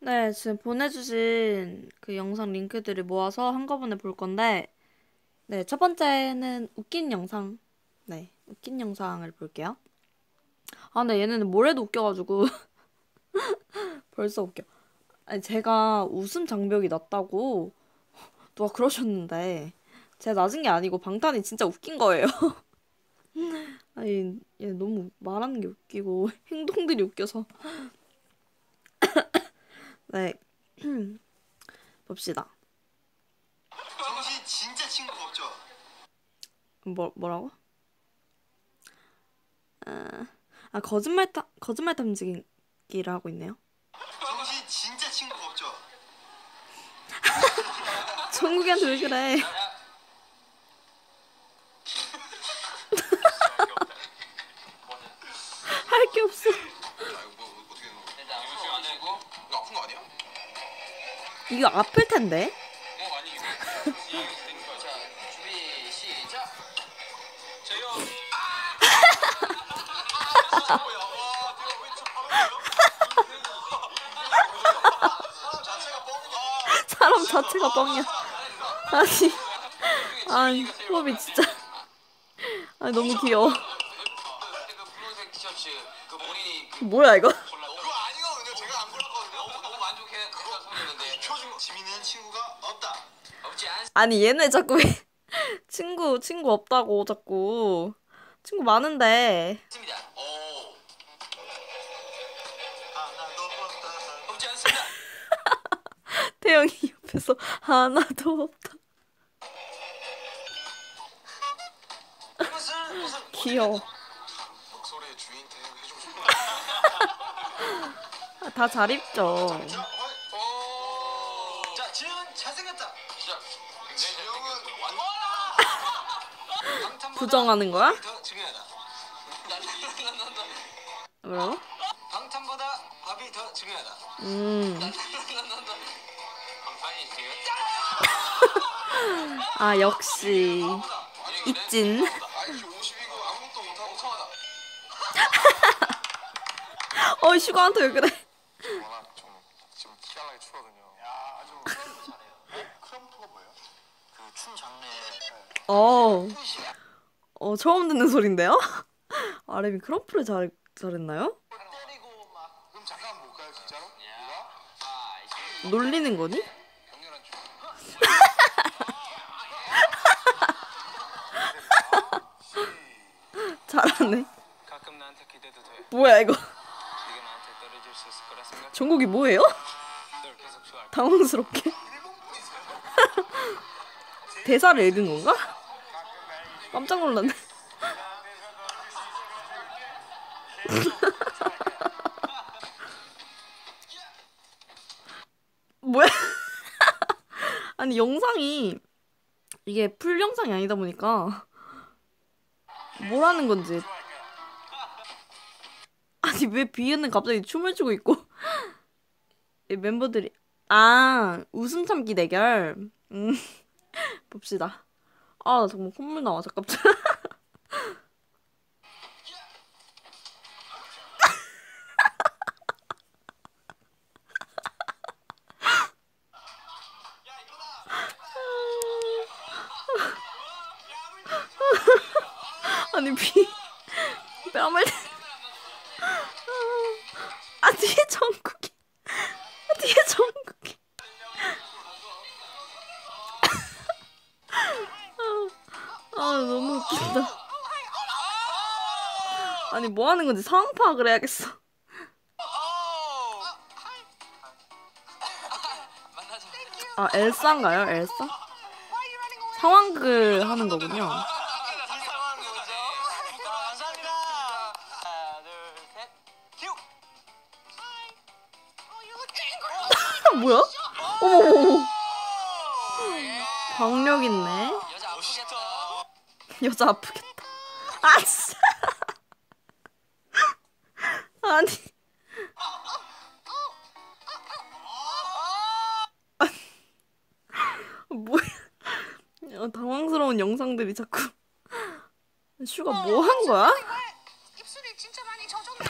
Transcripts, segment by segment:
네, 지금 보내주신 그 영상 링크들을 모아서 한꺼번에 볼 건데, 네, 첫 번째는 웃긴 영상. 네, 웃긴 영상을 볼게요. 아, 근데 얘네는 뭘 해도 웃겨가지고. 벌써 웃겨. 아니, 제가 웃음 장벽이 낮다고 누가 그러셨는데, 제가 낮은 게 아니고 방탄이 진짜 웃긴 거예요. 아니, 얘 너무 말하는 게 웃기고, 행동들이 웃겨서. 네. 봅시다. 정신 진짜 친구가 없죠? 뭐, 뭐라고? 아, 아 거짓말 탐, 거짓말 탐지기를 하고 있네요. 정신 진짜 친구가 없죠? 정국이한테 왜 그래? 할 게 없어. 이거 아플 텐데. 어 아니 사람 자체가 뻥이야. 아니, 아니, 호흡이 진짜. 아 너무 귀여워. 그그 뭐야 이거? 아니 얘네 자꾸 왜 친구 친구 없다고 자꾸 친구 많은데 태영이 옆에서 하나도 없다. 귀여워. 싶어. 아, 다잘 입죠. 부정하는 거야? 뭐라고? 방탄보다 밥이 더 중요하다. 음. 아 역시 입진. 아이씨 50이고 아무것도 못하고 청하다. 어 슈가한테 왜 그래? 장르 어. 어 처음 듣는 소린데요? 아레미 크럼프를 잘 잘했나요? 놀리는 거니? 잘하네. 뭐야 이거? 종국이 뭐예요? 당황스럽게. 대사를 읽은 건가? 깜짝 놀랐네. 뭐야? 아니 영상이 이게 풀 영상이 아니다 보니까 뭘 하는 건지. 아니 왜 비에는 갑자기 춤을 추고 있고? 이 멤버들이. 아 웃음 참기 대결. 음 봅시다 아나 정말 콧물 나와 잠깐 아니 비 뺨을 아 뒤에 정국이 아 뒤에 정국 아, 아 너무 웃긴다. 아니 뭐 하는 건지 상황 파악을 해야겠어. 아 엘사인가요? 엘사? 상황극을 하는 거군요. 뭐야? 어머머머. 박력 있네 여자 아프겠다. 아 진짜. 아니. 뭐야? 야, 당황스러운 영상들이 자꾸. 슈가 뭐 한 거야? 입술이 진짜 많이 젖었네요.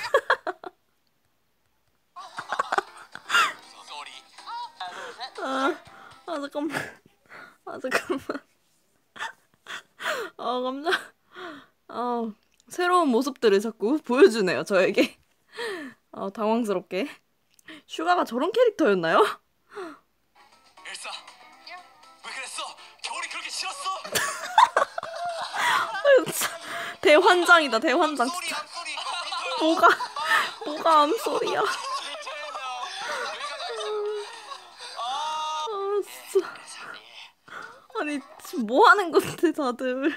아 잠깐만. 아 잠깐만. 아 깜짝. 아 새로운 모습들을 자꾸 보여주네요 저에게. 아 당황스럽게. 슈가가 저런 캐릭터였나요? 엘사 왜 그랬어? 겨울이 그렇게 싫었어? 대환장이다 대환장. 진짜. 뭐가 뭐가 암소리야. 아 진짜. 아니 지금 뭐 하는 건데 다들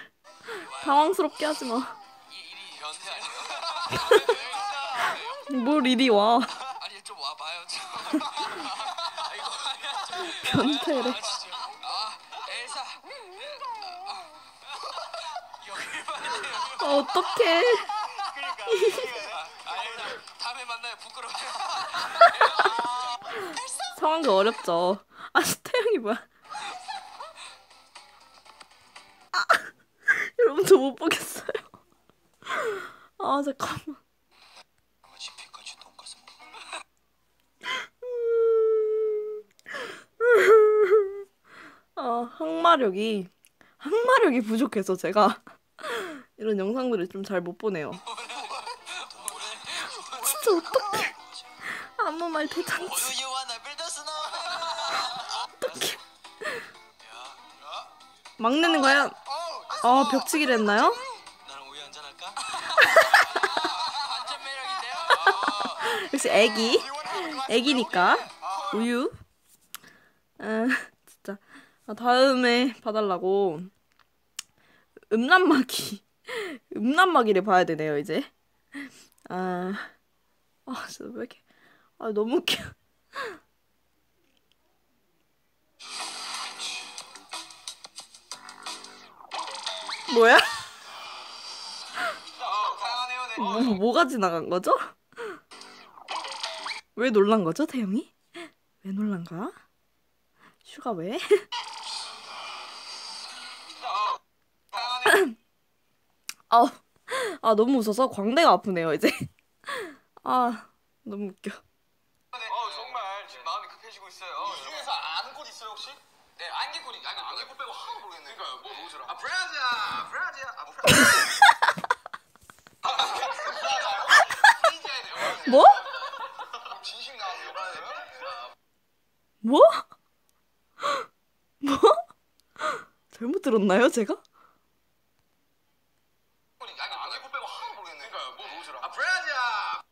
당황스럽게 하지 마. 뭘 이리 와 아니 좀 와봐요 좀 아. 변태래. 아. 아 아, 여기 봐요 아, 어떡해. 아, 상황이 어렵죠. 아니 태양이 뭐야? 저못 보겠어요. 아 잠깐만. 아 항마력이 항마력이 부족해서 제가 이런 영상들을 좀 잘 못 보네요. 진짜 어떡해. 아무 말 대잔치. 유유와 빌더스너 어떡해. 막 내는 거야. 아 벽치기를 했나요? 나랑 우유 한잔 할까? 완전 매력인데요? 역시 애기. 애기니까 우유. 아 진짜 아, 다음에 봐달라고 음란마귀 음란마귀를 봐야 되네요 이제. 아, 아 진짜 왜 이렇게 아 너무 웃겨. 뭐야? 다양하네요 네 뭐, 뭐가 지나간 거죠? 왜 놀란 거죠, 태영이? 왜 놀란 거야? 슈가 왜? 아, 아 너무 웃어서 광대가 아프네요 이제. 아 너무 웃겨. 어 정말 지금 마음이 급해지고 있어요 이 중에서 아는 곳 있어요 혹시? 네 안개골이 안개 안개꽃 빼고 하나도 모르겠네. 그러니까요 뭐 모르더라 아 브라지야, 브라지야, 아 브라지야. 뭐? 진심 나왔네요. 뭐? 뭐? 잘못 들었나요, 제가? 안개 안개꽃 빼고 하나도 모르겠네. 그러니까요 뭐 모르더라 아. 브라지야.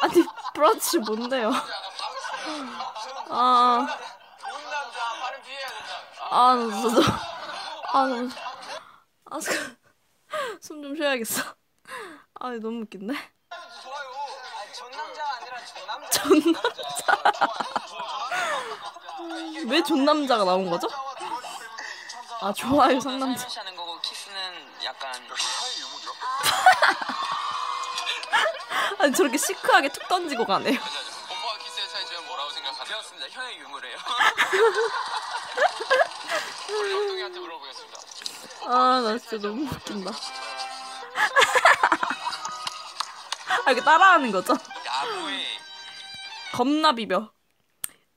아니, 브라치 뭔데요? 아, 피해야 된다 아, 나 진짜. 아, 너무. 아, 숨좀 쉬어야겠어. 아, 너무 웃긴데? 좋아요. 전 남자가 아니라 저 남자 왜 존남자가 나온 거죠? 아, 좋아요, 상남자. 살며시 하는 거고 키스는 약간 유무죠? 아니, 저렇게 시크하게 툭 던지고 가네요. 뽀뽀와 키스의 차이점은 뭐라고 생각하세요? 배웠습니다 혀의 유무래요 엉덩이한테 물어보겠습니다 아, 나 진짜 너무 웃긴다. 아, 이렇게 따라하는 거죠? 야구의 겁나 비벼.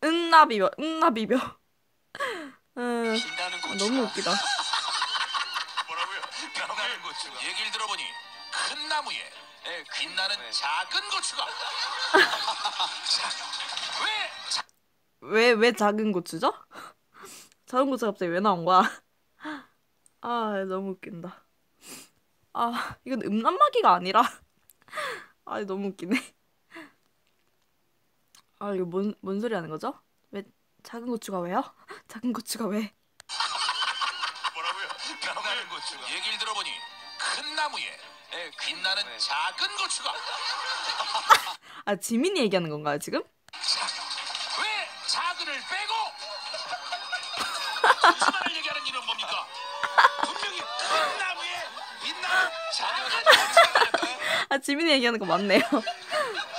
응나 비벼. 응나 비벼. 음, 너무 웃기다. 작은 고추가 자, 왜 자, 왜, 왜 작은 고추죠? 작은 고추가 갑자기 왜 나온 거야? 아, 너무 웃긴다. 아, 이건 음란마귀가 아니라. 아, 너무 웃기네. 아, 이거 뭔, 뭔 소리 하는 거죠? 왜, 작은 고추가 왜요? 작은 고추가 왜? 아, 지민이 얘기하는 건가요, 지금? 왜 작은을 빼고 말을 얘기하는 이유는 뭡니까? 분명히 큰 나무에 빛나는 작은 아, 아 지민이 얘기하는 거 맞네요.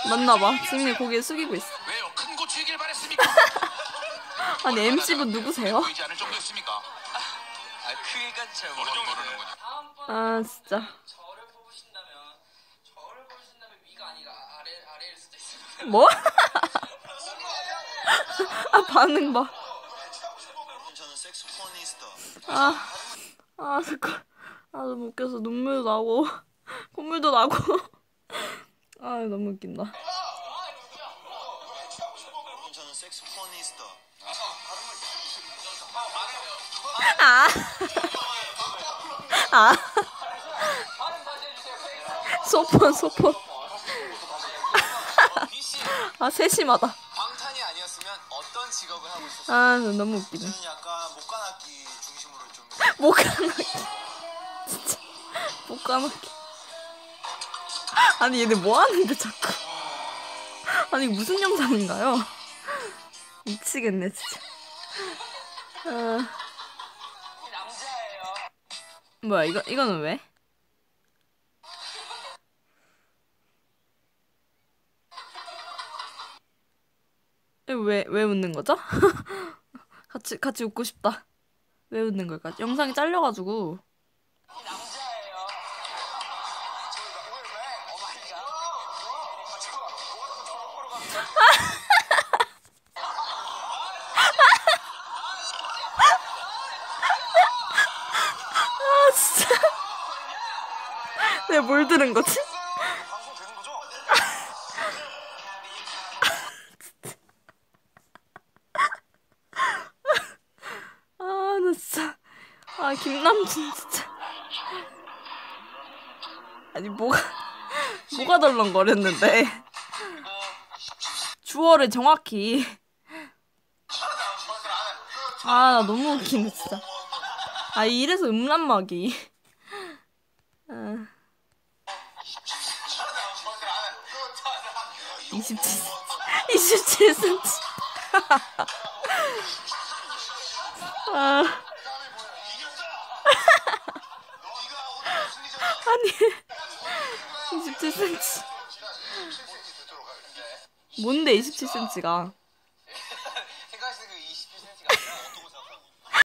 맞나 봐. 지민이 고개 숙이고 있어. 왜요? 큰 고추이길 바랬습니까? 아니 MC분 누구세요? 보이지 않을 정도였습니까? 아 잘. 모르는군요. 아 진짜. 뭐? 아 반응 봐. 아, 아 잠깐. 아 너무 웃겨서 눈물도 나고 콧물도 나고. 아 너무 웃긴다. 아. 아. 소폰 소폰. 아 세심하다. 방탄이 아니었으면 어떤 직업을 하고 있었어요? 아 너무 웃기네. 저는 약간 목관악기 중심으로 좀못 가놓기. 진짜 못 가놓기. 아니 얘네 뭐 하는데 자꾸. 아니 무슨 영상인가요? 미치겠네 진짜. 아. 뭐야 이거 이거는 왜? 왜왜 왜 웃는 거죠? 같이 같이 웃고 싶다. 왜 웃는 걸까? 영상이 잘려가지고. 남자예요. 아. 내가 뭘 들은 거지? 아, 김남준 진짜. 아니, 뭐가, 뭐가 덜렁거렸는데. 주어를 정확히. 아, 나 너무 웃기네, 진짜. 아, 이래서 음란막이. 아. 27cm. 27cm. 아. 아니 27cm 뭔데 27cm가